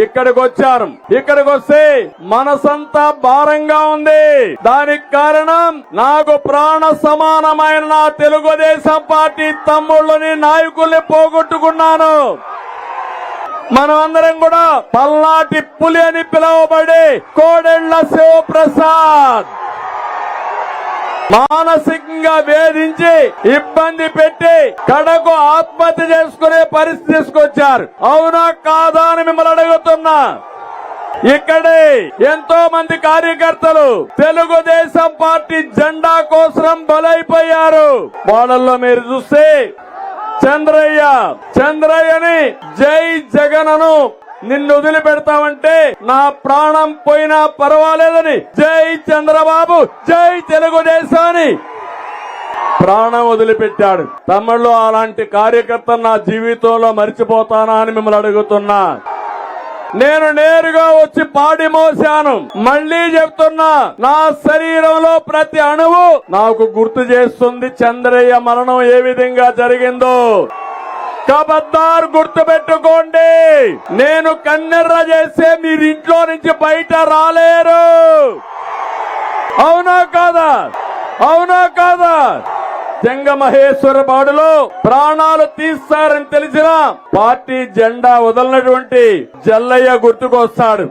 ఇక్కడికి వచ్చారు. ఇక్కడికి వస్తే మనసంతా భారంగా ఉంది. దానికి కారణం నాకు ప్రాణ సమానమైన నా తెలుగుదేశం పార్టీ తమ్ముళ్ళని నాయకుల్ని పోగొట్టుకున్నాను. మనం అందరం కూడా పల్నాటి పులి అని పిలువబడే కోడెళ్ళ శివప్రసాద్. మానసికంగా వేధించి ఇబ్బంది పెట్టి కడకు ఆత్మహత్య చేసుకునే పరిస్థితి తీసుకొచ్చారు. అవునా కాదా అని మిమ్మల్ని అడుగుతున్నా. ఇక్కడే ఎంతో మంది కార్యకర్తలు తెలుగుదేశం పార్టీ జెండా కోసం బలైపోయారు. వాళ్ళల్లో మీరు చూస్తే చంద్రయ్య చంద్రయ్యని జై జగనను నిన్ను వదిలిపెడతామంటే నా ప్రాణం పోయినా పర్వాలేదని జై చంద్రబాబు జై తెలుగుదేశాన్ని ప్రాణం వదిలిపెట్టాడు. తమిళ్ళో అలాంటి కార్యకర్త నా జీవితంలో మర్చిపోతానా అని మిమ్మల్ని అడుగుతున్నా. నేను నేరుగా వచ్చి పాడి మోసాను మళ్ళీ చెప్తున్నా నా శరీరంలో ప్రతి అణువు నాకు గుర్తు చేస్తుంది చంద్రయ్య మరణం ఏ విధంగా జరిగిందో. కబద్దార్ గుర్తు పెట్టుకోండి నేను కన్నెర్ర చేస్తే మీరు ఇంట్లో నుంచి బయట రాలేరు. అవునా కాదా? అవునా కాదా? జంగమహేశ్వర బాడులో ప్రాణాలు తీస్తారని తెలిసిన పార్టీ జెండా వదలనటువంటి జల్లయ్య గుర్తుకొస్తాడు.